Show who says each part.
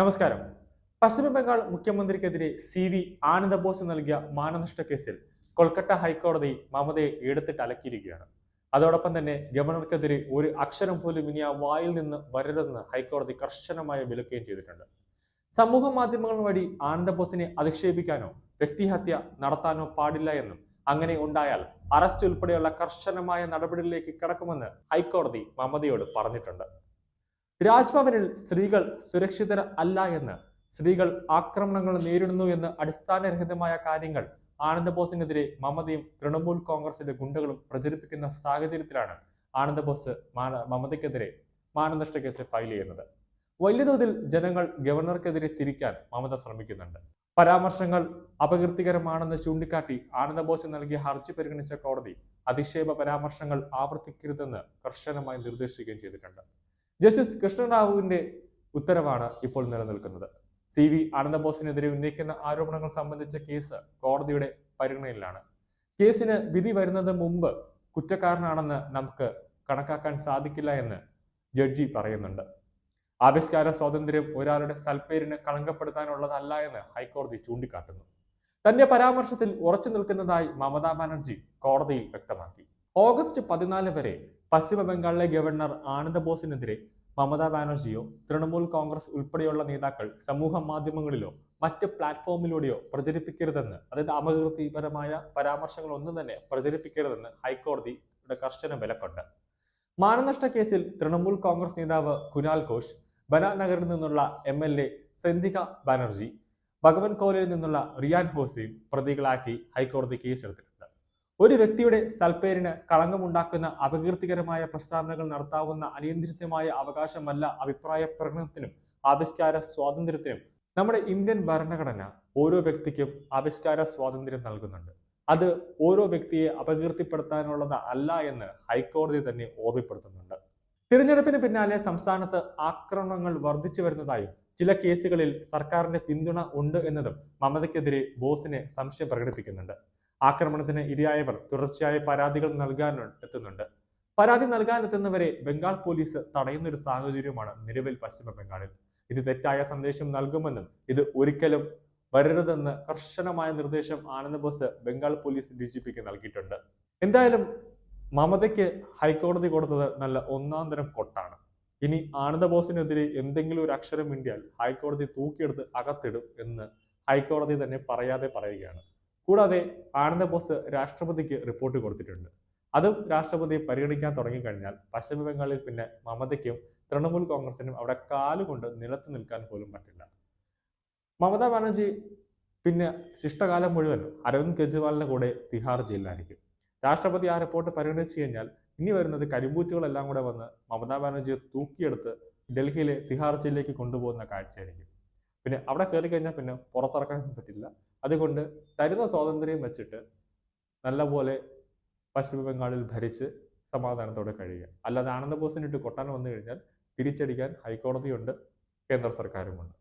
Speaker 1: നമസ്കാരം. പശ്ചിമ ബംഗാൾ മുഖ്യമന്ത്രിക്കെതിരെ C V Ananda Bose നൽകിയ മാനനഷ്ട കേസിൽ കൊൽക്കത്ത ഹൈക്കോടതി മമതയെ എടുത്തിട്ട് അലക്കിയിരിക്കുകയാണ്. അതോടൊപ്പം തന്നെ ഗവർണർക്കെതിരെ ഒരു അക്ഷരം പോലും ഇനി ആ വായിൽ നിന്ന് വരരുതെന്ന് ഹൈക്കോടതി കർശനമായി വിലക്കുകയും ചെയ്തിട്ടുണ്ട്. സമൂഹ മാധ്യമങ്ങൾ വഴി ആനന്ദബോസിനെ അധിക്ഷേപിക്കാനോ വ്യക്തിഹത്യ നടത്താനോ പാടില്ല എന്നും അങ്ങനെ ഉണ്ടായാൽ അറസ്റ്റ് ഉൾപ്പെടെയുള്ള കർശനമായ നടപടികളിലേക്ക് കടക്കുമെന്ന് ഹൈക്കോടതി മമതയോട് പറഞ്ഞിട്ടുണ്ട്. രാജ്ഭവനിൽ സ്ത്രീകൾ സുരക്ഷിതർ അല്ല എന്ന് സ്ത്രീകൾ ആക്രമണങ്ങൾ നേരിടുന്നു എന്ന് അടിസ്ഥാനരഹിതമായ കാര്യങ്ങൾ ആനന്ദബോസിനെതിരെ മമതയും തൃണമൂൽ കോൺഗ്രസിന്റെ ഗുണ്ടകളും പ്രചരിപ്പിക്കുന്ന സാഹചര്യത്തിലാണ് ആനന്ദബോസ് ബോസ് മമതയ്ക്കെതിരെ മാനനഷ്ട കേസ് ഫയൽ ചെയ്യുന്നത്. വലിയ തോതിൽ ജനങ്ങൾ ഗവർണർക്കെതിരെ തിരിക്കാൻ മമത ശ്രമിക്കുന്നുണ്ട്. പരാമർശങ്ങൾ അപകീർത്തികരമാണെന്ന് ചൂണ്ടിക്കാട്ടി ആനന്ദബോസ് നൽകിയ ഹർജി പരിഗണിച്ച കോടതി അധിക്ഷേപ പരാമർശങ്ങൾ ആവർത്തിക്കരുതെന്ന് കർശനമായി നിർദ്ദേശിക്കുകയും ചെയ്തിട്ടുണ്ട്. ജസ്റ്റിസ് കൃഷ്ണറാവുവിന്റെ ഉത്തരവാണ് ഇപ്പോൾ നിലനിൽക്കുന്നത്. സി വി ആനന്ദബോസിനെതിരെ ഉന്നയിക്കുന്ന ആരോപണങ്ങൾ സംബന്ധിച്ച കേസ് കോടതിയുടെ പരിഗണനയിലാണ്. കേസിന് വിധി വരുന്നത് മുമ്പ് കുറ്റക്കാരനാണെന്ന് നമുക്ക് കണക്കാക്കാൻ സാധിക്കില്ല എന്ന് ജഡ്ജി പറയുന്നുണ്ട്. ആവിഷ്കാര സ്വാതന്ത്ര്യം ഒരാളുടെ സൽപ്പേരിന് കളങ്കപ്പെടുത്താനുള്ളതല്ല എന്ന് ഹൈക്കോടതി ചൂണ്ടിക്കാട്ടുന്നു. തന്റെ പരാമർശത്തിൽ ഉറച്ചു നിൽക്കുന്നതായി മമതാ ബാനർജി കോടതിയിൽ വ്യക്തമാക്കി. ഓഗസ്റ്റ് പതിനാല് വരെ പശ്ചിമ ബംഗാളിലെ ഗവർണർ ആനന്ദബോസിനെതിരെ മമതാ ബാനർജിയോ തൃണമൂൽ കോൺഗ്രസ് ഉൾപ്പെടെയുള്ള നേതാക്കൾ സമൂഹ മാധ്യമങ്ങളിലോ മറ്റ് പ്ലാറ്റ്ഫോമിലൂടെയോ പ്രചരിപ്പിക്കരുതെന്ന് അതായത് അപകീർത്തിപരമായ പരാമർശങ്ങൾ ഒന്നും തന്നെ പ്രചരിപ്പിക്കരുതെന്ന് ഹൈക്കോടതിയുടെ കർശന വിലക്കുണ്ട് മാനനഷ്ട കേസിൽ തൃണമൂൽ കോൺഗ്രസ് നേതാവ് കുനാൽ ഘോഷ് ബനാ നഗറിൽ നിന്നുള്ള എം എൽ എ സെന്തിക ബാനർജി ഭഗവൻ കോലയിൽ നിന്നുള്ള റിയാൻ ഹോസയും പ്രതികളാക്കി ഹൈക്കോടതി കേസെടുത്തിട്ടുണ്ട്. ഒരു വ്യക്തിയുടെ സൽപ്പേരിന് കളങ്കമുണ്ടാക്കുന്ന അപകീർത്തികരമായ പ്രസ്താവനകൾ നടത്താവുന്ന അനിയന്ത്രിതമായ അവകാശമല്ല അഭിപ്രായ പ്രകടനത്തിനും ആവിഷ്കാര സ്വാതന്ത്ര്യത്തിനും നമ്മുടെ ഇന്ത്യൻ ഭരണഘടന ഓരോ വ്യക്തിക്കും ആവിഷ്കാര സ്വാതന്ത്ര്യം നൽകുന്നുണ്ട്. അത് ഓരോ വ്യക്തിയെ അപകീർത്തിപ്പെടുത്താനുള്ളത് അല്ല എന്ന് ഹൈക്കോടതി തന്നെ ഓർമ്മപ്പെടുത്തുന്നുണ്ട്. തിരഞ്ഞെടുപ്പിന് പിന്നാലെ സംസ്ഥാനത്ത് ആക്രമണങ്ങൾ വർദ്ധിച്ചു വരുന്നതായും ചില കേസുകളിൽ സർക്കാരിന്റെ പിന്തുണ ഉണ്ട് എന്നതും മമതയ്ക്കെതിരെ ബോസിനെ സംശയം പ്രകടിപ്പിക്കുന്നുണ്ട്. ആക്രമണത്തിന് ഇരയായവർ തുടർച്ചയായ പരാതികൾ നൽകാൻ എത്തുന്നുണ്ട്. പരാതി നൽകാൻ എത്തുന്നവരെ ബംഗാൾ പോലീസ് തടയുന്ന ഒരു സാഹചര്യമാണ് നിലവിൽ പശ്ചിമ ബംഗാളിൽ ഇത് തെറ്റായ സന്ദേശം നൽകുമെന്നും ഇത് ഒരിക്കലും വരരുതെന്ന് കർശനമായ നിർദ്ദേശം Anand Bose Bengal police D G പിക്ക് നൽകിയിട്ടുണ്ട്. എന്തായാലും മമതയ്ക്ക് ഹൈക്കോടതി കൊടുത്തത് നല്ല ഒന്നാം തരം കൊട്ടാണ്. ഇനി ആനന്ദ ബോസിനെതിരെ എന്തെങ്കിലും ഒരു അക്ഷരം മിണ്ടിയാൽ ഹൈക്കോടതി തൂക്കിയെടുത്ത് അകത്തിടും എന്ന് ഹൈക്കോടതി തന്നെ പറയാതെ പറയുകയാണ്. കൂടാതെ ആനന്ദ ബോസ് രാഷ്ട്രപതിക്ക് റിപ്പോർട്ട് കൊടുത്തിട്ടുണ്ട്. അതും രാഷ്ട്രപതി പരിഗണിക്കാൻ തുടങ്ങിക്കഴിഞ്ഞാൽ പശ്ചിമ ബംഗാളിൽ പിന്നെ മമതയ്ക്കും തൃണമൂൽ കോൺഗ്രസിനും അവിടെ കാലുകൊണ്ട് നിലത്ത് നിൽക്കാൻ പോലും പറ്റില്ല. മമതാ ബാനർജി പിന്നെ ശിഷ്ടകാലം മുഴുവൻ അരവിന്ദ് കെജ്രിവാളിന്റെ കൂടെ തിഹാർ ജയിലിലായിരിക്കും. രാഷ്ട്രപതി ആ റിപ്പോർട്ട് പരിഗണിച്ചു കഴിഞ്ഞാൽ ഇനി വരുന്നത് കരിമ്പൂറ്റുകളെല്ലാം കൂടെ വന്ന് മമതാ ബാനർജിയെ തൂക്കിയെടുത്ത് ഡൽഹിയിലെ തിഹാർ ജയിലിലേക്ക് കൊണ്ടുപോകുന്ന കാഴ്ചയായിരിക്കും. പിന്നെ അവിടെ കയറി കഴിഞ്ഞാൽ പിന്നെ പുറത്തിറക്കാൻ പറ്റില്ല. അതുകൊണ്ട് തരുന്ന സ്വാതന്ത്ര്യം വെച്ചിട്ട് നല്ലപോലെ പശ്ചിമ ബംഗാളിൽ ഭരിച്ച് സമാധാനത്തോടെ കഴിയുക. അല്ലാതെ ആനന്ദബോസിനിട്ട് കൊട്ടാൻ വന്നു കഴിഞ്ഞാൽ തിരിച്ചടിക്കാൻ ഹൈക്കോടതിയുണ്ട് കേന്ദ്ര സർക്കാരുമുണ്ട്.